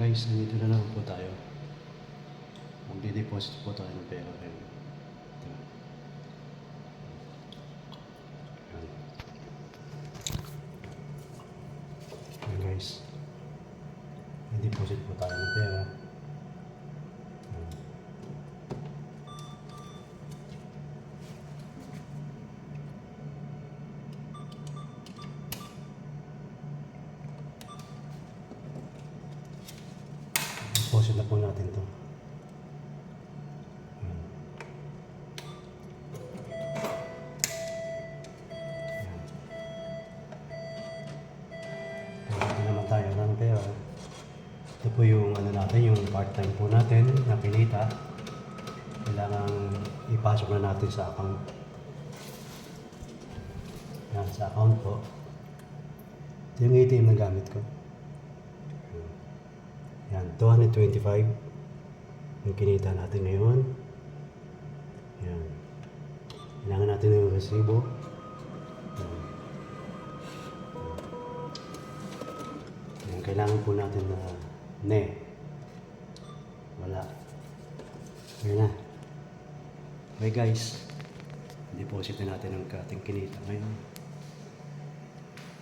guys, nandito na naman po tayo. Magdi-deposit po tayo ng pera. Ito. Ayan. Guys. May-deposit po tayo ng pera. Deposit na po natin to. Ayan. Ayan. Naman tayo ng pera. Ito po yung ano natin, yung part-time po natin na pinita. Kailangan ipasok na natin sa account. Yan, sa account po. Ito yung ATM na gamit ko. Yan, 225 yung kinita natin ngayon. Yan. Kailangan natin yung resibo. Yan. Yan, kailangan po natin na ne. Wala. Yan na. Okay guys, deposit na natin ang ating kinita ngayon.